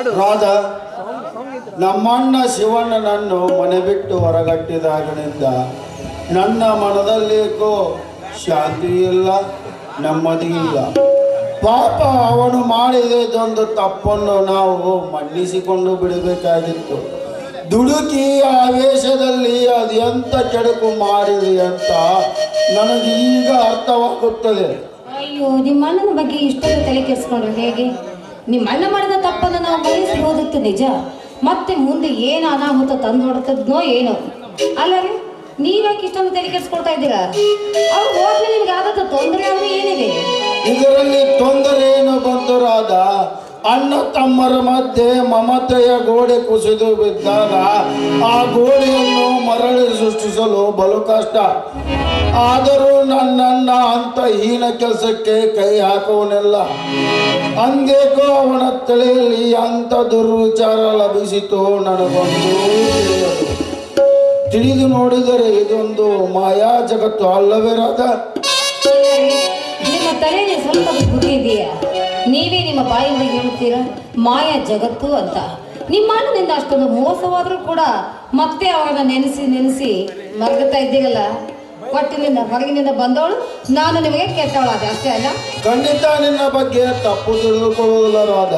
ರಾಧ ನಮ್ಮಣ್ಣ ಶಿವಣ್ಣನನ್ನು ಮನೆ ಬಿಟ್ಟು ಹೊರಗಟ್ಟಿದಾಗನಿಂದ ನನ್ನ ಮನದಲ್ಲೇಕೋ ಶಾಂತಿ ಇಲ್ಲ ನೆಮ್ಮದಿ ಇಲ್ಲ. ಪಾಪ ಅವನು ಮಾಡಿದೊಂದು ತಪ್ಪನ್ನು ನಾವು ಮನ್ನಿಸಿಕೊಂಡು ಬಿಡಬೇಕಾಗಿತ್ತು. ದುಡುಕಿ ಆವೇಶದಲ್ಲಿ ಅದೆಂತ ಕೆಡುಕು ಮಾಡಿದೆ ಅಂತ ನನಗೆ ಈಗ ಅರ್ಥವಾಗುತ್ತದೆ. ಅಯ್ಯೋ ನಿಮ್ಮ ಅಣ್ಣನ ಬಗ್ಗೆ ಇಷ್ಟೊಂದು ತಲೆ ಕೆಡಿಸ್ಕೊಂಡ್ರೆ ಹೇಗೆ? ನಿಮ್ಮ ಅಣ್ಣ ಮಾಡಿದ ತಪ್ಪನ್ನು ನಾವು ಬಯಸಿರೋದಕ್ಕೆ ನಿಜ. ಮತ್ತೆ ಮುಂದೆ ಏನು ಅನಾಹುತ ತಂದು ಹೊಡ್ತದ್ನೋ ಏನೋ. ಅಲ್ಲ ರೀ, ನೀವ್ಯಾಕೆ ಇಷ್ಟೊಂದು ತೆರಿಗೆಸ್ಕೊಳ್ತಾ ಇದ್ದೀರಾ? ಅವ್ರು ಹೋದ್ರೆ ನಿಮ್ಗೆ ಆದ ತೊಂದರೆ ಅಂದ್ರೆ ಏನಿದೆ? ಇದರಲ್ಲಿ ತೊಂದರೆ ಏನು ಬಂದರಾದ ಅಣ್ಣ ತಮ್ಮರ ಮಧ್ಯೆ ಮಮತೆಯ ಗೋಡೆ ಕುಸಿದು ಬಿದ್ದಾಗ ಆ ಗೋಡೆಯನ್ನು ಮರಳಿ ಸೃಷ್ಟಿಸಲು ಬಲು ಕಷ್ಟ. ಆದರೂ ನನ್ನನ್ನ ಅಂತ ಹೀನ ಕೆಲಸಕ್ಕೆ ಕೈ ಹಾಕುವನೆಲ್ಲ ಅಂದೇಕೋ ಅವನ ತಲೆಯಲ್ಲಿ ಅಂತ ದುರ್ವಿಚಾರ ಲಭಿಸಿತು ನನಗೊಂದು. ತಿಳಿದು ನೋಡಿದರೆ ಇದೊಂದು ಮಾಯಾ ಜಗತ್ತು ಅಲ್ಲವೇ ರಾಧ? ನಿಮ್ಮ ತಲೆಯಲ್ಲಿ ಸ್ವಲ್ಪ ಬುದ್ಧಿ ಇದೆಯಾ? ನೀವೇ ನಿಮ್ಮ ಬಾಯಿಂದ ಹೇಳುತ್ತೀರಾ? ಮಾಯಾ ಜಗತ್ತು ಅಂತ. ನಿಮ್ಮ ಅಣ್ಣನಿಂದ ಅಷ್ಟೊಂದು ಮೋಸವಾದರೂ ಕೂಡ ಮತ್ತೆ ಅವರನ್ನ ನೆನೆಸಿ ನೆನೆಸಿ ಮರಗುತ್ತಾ ಇದ್ದೀರಲ್ಲ? ಒಟ್ಟಿನಿಂದ ಹೊರಗಿನಿಂದ ಬಂದವಳು ನಾನು ನಿಮಗೆ ಕೆಟ್ಟವಳಾದೆ ಅಷ್ಟೇ ಅಲ್ಲ? ಖಂಡಿತ ನಿನ್ನ ಬಗ್ಗೆ ತಪ್ಪು ತಿಳಿದುಕೊಳ್ಳುವುದಿಲ್ಲ ರಾಧ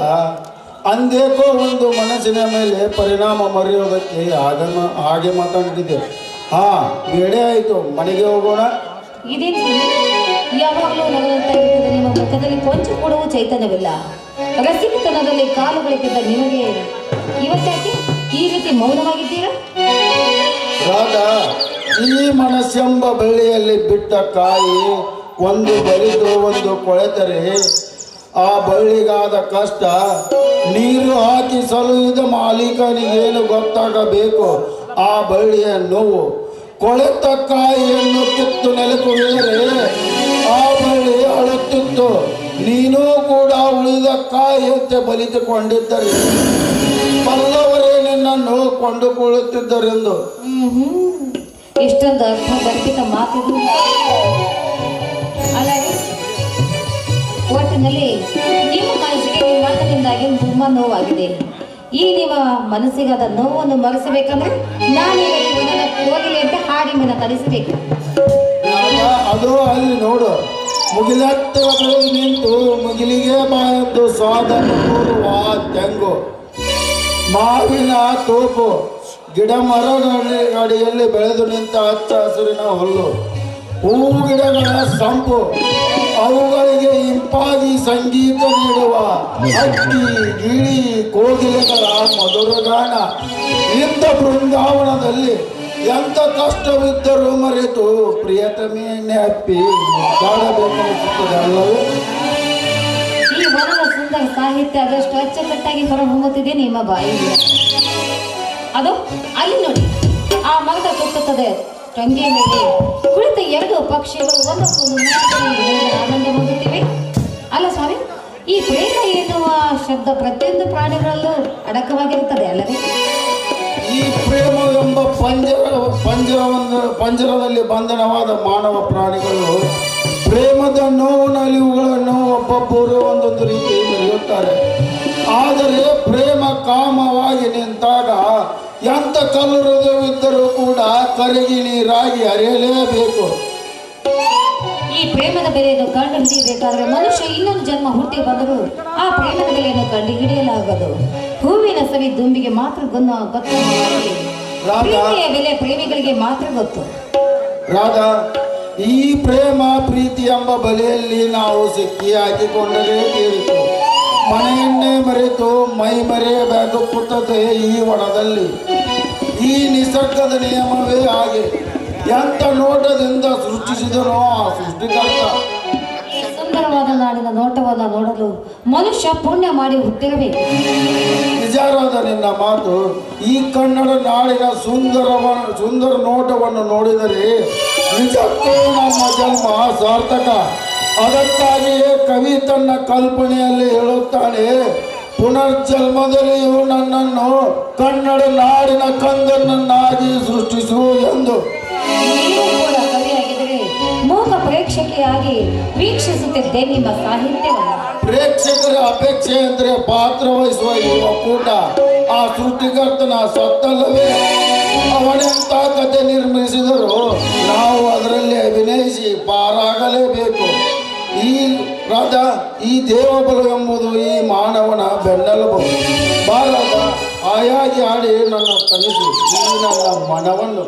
ಅಂದೇಕೋ ಒಂದು ಮನಸ್ಸಿನ ಮೇಲೆ ಪರಿಣಾಮ ಮರೆಯೋದಕ್ಕೆ ಆಗಮ ಹಾಗೆ ಮಾತಾಡ್ತಿದ್ದೆ. ಹಾ ಎಡೆ ಆಯ್ತು ಮನೆಗೆ ಹೋಗೋಣ. ಇದೇನು ಯಾವಾಗಲೂ ನಗುತ್ತಾ ಇರುತ್ತದೆ ನಿಮ್ಮ ಮುಖದಲ್ಲಿ ಕೊಂಚ ಕೊಡುವ ಚೈತನ್ಯವಿಲ್ಲ. ರಸಿಕತನದಲ್ಲಿ ಕಾಲುಗಳಿದ್ದ ನಿಮಗೆ ಇವತ್ತಾಕೆ ಈ ರೀತಿ ಮೌನವಾಗಿದ್ದೀರಾ? ರಾಧ ಈ ಮನಸ್ಸೆಂಬ ಬಳ್ಳಿಯಲ್ಲಿ ಬಿಟ್ಟ ಕಾಯಿ ಒಂದು ಬರಿದು ಒಂದು ಕೊಳೆತರೆ ಆ ಬಳ್ಳಿಗಾದ ಕಷ್ಟ ನೀರು ಹಾಕಿ ಸಲುಹಿದ ಮಾಲೀಕನಿಗೇನು ಗೊತ್ತಾಗಬೇಕು? ಆ ಬಳ್ಳಿಯ ನೋವು. ಕೊಳೆತ ಕಾಯಿಯನ್ನು ಕಿತ್ತು ನೆಲಕುಳಿದರೆ ಆ ಬಳ್ಳಿ ಅಳುತ್ತಿತ್ತು. ನೀನೂ ಕೂಡ ಉಳಿದ ಕಾಯಿಯಂತೆ ಬಲಿತುಕೊಂಡಿದ್ದರೆ. ಬಲ್ಲವರೇ ನಿನ್ನನ್ನು ಕೊಂಡುಕೊಳ್ಳುತ್ತಿದ್ದರೆಂದು. ಇಷ್ಟೊಂದು ಅರ್ಥ ಗರ್ಭಿತ ಮಾತಿದು? ಅಲ್ಲವೇ ಒಟ್ಟಿನಲ್ಲಿ ನಿಮ್ಮ ಮನಸ್ಸಿಗೆ ನಿಮ್ಮ ಮಾತಿನಿಂದಾಗಿ ತುಂಬಾ ನೋವಾಗಿದೆ. ಈ ನಿಮ್ಮ ಮನಸ್ಸಿಗಾದ ನೋವನ್ನು ಮರೆಸಬೇಕಂದ್ರೆ ನಾನು ಹೋಗಲಿ ಅಂತ ಕಲಿಸಬೇಕು ಆಗ ಅದು ಅಲ್ಲಿ ನೋಡು. ಬಳಿ ನಿಂತು ಮುಗಿಲಿಗೆ ಬಾಯದ್ದು ಸ್ವಾದ ತೆಂಗು. ಮಾವಿನ ತೋಪು ಗಿಡ ಮರ ನಡಿಯಲ್ಲಿ ಬೆಳೆದು ನಿಂತ ಹಚ್ಚ ಹಸಿರಿನ ಹುಲ್ಲು. ಹೂವು ಗಿಡಗಳ ಸಂಪು. ಅವುಗಳಿಗೆ ಇಂಪಾಗಿ ಸಂಗೀತ ನೀಡುವ ಹಕ್ಕಿ, ಗಿಳಿ, ಕೋಗಿಲೆಗಳ ಮಧುರ ಗಾನ. ಇಂಥ ಬೃಂದಾವನದಲ್ಲಿ ಎಂಥ ಕಷ್ಟವಿದ್ದರೂ ಮರೆತು ಪ್ರಿಯತಮೆಯನ್ನೇ ಅಪ್ಪಿ ಕಾಡಬೇಕನ್ನಿಸುತ್ತದೆ ಅಲ್ಲವೇ? ಈ ಸುಂದರ ಸಾಹಿತ್ಯ ಅದಷ್ಟು ಅಚ್ಚುಕಟ್ಟಾಗಿ ಹೊರಹೊಮ್ಮುತ್ತಿದೆ ನಿಮ್ಮ ಬಾಯಿಗೆ ಅದು ಅಲ್ಲಿ ನೋಡಿ. ಆ ಮರದ ತುತ್ತುತ್ತದೆ ಟೊಂಗೆ ಮೇಲೆ ಕುಳಿತ ಎರಡು ಪಕ್ಷಿಗಳು ಒಂದಕ್ಕೊಂದು ಮುಖದಲ್ಲಿ ಹೇಗೆ ಆನಂದ ಹೊಂದುತ್ತಿವೆ. ಅಲ್ಲ ಸ್ವಾಮಿ, ಈ ಪ್ರೇಮ ಎನ್ನುವ ಶಬ್ದ ಪ್ರತಿಯೊಂದು ಪ್ರಾಣಿಗಳಲ್ಲೂ ಅಡಕವಾಗಿರುತ್ತದೆ ಅಲ್ಲವೇ? ಈ ಪ್ರೇಮ ಎಂಬ ಪಂಜರ ಪಂಜರವನ್ನು ಪಂಜರದಲ್ಲಿ ಬಂಧನವಾದ ಮಾನವ ಪ್ರಾಣಿಗಳು ಪ್ರೇಮದ ನೋವು ನಲಿವುಗಳನ್ನು ಒಬ್ಬೊಬ್ಬರು ಒಂದೊಂದು ರೀತಿಯಲ್ಲಿ ಇರುತ್ತಾರೆ ಆದರೆ ಪ್ರೇಮ ಕಾಮವಾಗಿ ನಿಂತಾಗ ಎಂಥ ಕಲ್ಲು ಹೃದಯವಿದ್ದರೂ ಕೂಡ ಕರಗಿ ನೀರಾಗಿ ಅರಿಯಲೇಬೇಕು. ಈ ಪ್ರೇಮದ ಬೆಲೆಯನ್ನು ಕಂಡು ಹಿಡಿಯಬೇಕಾದ್ರೆ ಮನುಷ್ಯ ಇನ್ನೊಂದು ಜನ್ಮ ಹುಟ್ಟಿ ಬಂದರೂ ಆ ಪ್ರೇಮದ ಬೆಲೆಯನ್ನು ಕಂಡು ಹಿಡಿಯಲಾಗದು. ಹೂವಿನ ಸವಿ ದುಂಬಿಗೆ ಮಾತ್ರ ಗೊತ್ತು. ಹಾಗೆ ಪ್ರೀತಿಯ ಬೆಲೆ ಪ್ರೇಮಿಗಳಿಗೆ ಮಾತ್ರ ಗೊತ್ತು. ರಾಧಾ ಈ ಪ್ರೇಮ ಪ್ರೀತಿ ಎಂಬ ಬಲೆಯಲ್ಲಿ ನಾವು ಸಿಕ್ಕಿ ಹಾಕಿಕೊಂಡರೆ ತೀರಿತು. ಮನೆಯನ್ನೇ ಮರೆತು ಮೈ ಮರೆಯಬೇಕು ಪುಟ್ಟತೆ ಈ ಒಣದಲ್ಲಿ. ಈ ನಿಸರ್ಗದ ನಿಯಮವೇ ಹಾಗೆ. ಎಂತ ನೋಟದಿಂದ ಸೃಷ್ಟಿಸಿದನೋ ಆ ಸೃಷ್ಟಿಕರ್ತ. ಸುಂದರವಾದ ನಾಡಿನ ನೋಟವನ್ನು ನೋಡಲು ಮನುಷ್ಯ ಪುಣ್ಯ ಮಾಡಿ ಹುಟ್ಟಿರಬೇಕು. ನಿಜಾರಾದ ನಿನ್ನ ಮಾತು ಈ ಕನ್ನಡ ನಾಡಿನ ಸುಂದರವ ಸುಂದರ ನೋಟವನ್ನು ನೋಡಿದರೆ ನಿಜಕ್ಕೂ ನಮ್ಮ ಜನ್ಮ ಸಾರ್ಥಕ. ಅದಕ್ಕಾಗಿಯೇ ಕವಿ ತನ್ನ ಕಲ್ಪನೆಯಲ್ಲಿ ಹೇಳುತ್ತಾನೆ ಪುನರ್ಜನ್ಮದಲ್ಲಿಯೂ ನನ್ನನ್ನು ಕನ್ನಡ ನಾಡಿನ ಕಂದನನ್ನಾಗಿ ಸೃಷ್ಟಿಸು ಎಂದು. ಮೂಕ ಪ್ರೇಕ್ಷಕಿಯಾಗಿ ವೀಕ್ಷಿಸುತ್ತಿದ್ದೆ ನಿಮ್ಮ ಪ್ರೇಕ್ಷಕರ ಅಪೇಕ್ಷೆ ಎಂದರೆ ಪಾತ್ರ ವಹಿಸುವ ಈ ಒಕ್ಕೂಟ. ಆ ಸೃಷ್ಟಿಕರ್ತನ ಸತ್ತಲ್ಲವೇ? ಅವನೆಂತ ಕತೆ ನಿರ್ಮಿಸಿದರೂ ನಾವು ಅದರಲ್ಲಿ ಅಭಿನಯಿಸಿ ಪಾರಾಗಲೇಬೇಕು. ಈ ರಾಜ, ಈ ದೇವಬಲ ಎಂಬುದು ಈ ಮಾನವನ ಬೆನ್ನೆಲುಬು. ಬಾರದ ಆಯಾಗಿ ಆಡಿ ನನ್ನ ಕನಸು ಈ ನನ್ನ ಮನವನ್ನು.